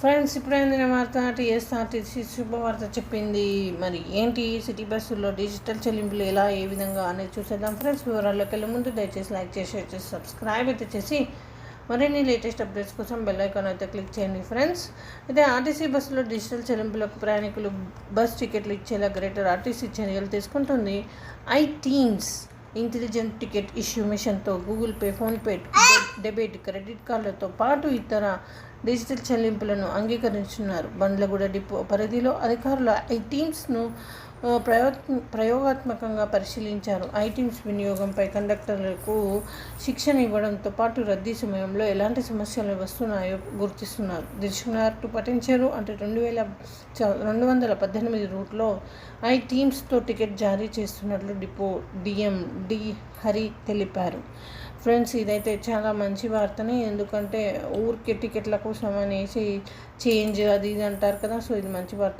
Friends ఇప్పుడు వార్త TSRTC శుభవార్త చెప్పింది? మరి ఏంటి? సిటీ బస్సుల్లో డిజిటల్ చెల్లింపులు ఎలా ఏ విధంగా అనేది చూసేద్దాం. ఫ్రెండ్స్ వివరాల్లోకి వెళ్ళే ముందు దయచేసి లైక్ చేసి షేర్ చేసి సబ్స్క్రైబ్ అయితే చేసి మరిన్ని లేటెస్ట్ అప్డేట్స్ కోసం బెల్ ఐకాన్ అయితే క్లిక్ చేయండి ఫ్రెండ్స్. అయితే ఆర్టీసీ బస్సులో డిజిటల్ చెల్లింపులకు ప్రయాణికులు బస్ టికెట్లు ఇచ్చేలా గ్రేటర్ ఆర్టీసీ చర్యలు తీసుకుంటుంది. I TIMS intelligent ticket issue మిషన్తో Google Pay PhonePe debit credit కార్డులతో పాటు ఇతర డిజిటల్ చెల్లింపులను అంగీకరించున్నారు. బండ్లగూడ డిపో పరిధిలో అధికారులు ఐ టీమ్స్ను ప్రయోగాత్మకంగా పరిశీలించారు. ఐ టీమ్స్ వినియోగంపై కండక్టర్లకు శిక్షణ ఇవ్వడంతో పాటు రద్దీ సమయంలో ఎలాంటి సమస్యలు వస్తున్నాయో గుర్తిస్తున్నారు. దిశనార్టు పఠించారు అంటే రెండు వేల చ- రెండు వందల పద్దెనిమిది రూట్లో ఐ టీమ్స్తో టికెట్ జారీ చేస్తున్నట్లు డిపో డిఎం డి హరి తెలిపారు. ఫ్రెండ్స్ ఇదైతే చాలా మంచి వార్తనే. ఎందుకంటే ఊరికే టికెట్ల కోసం అనేసి చేంజ్ అది ఇది అంటారు కదా సో ఇది మంచి వార్తనే.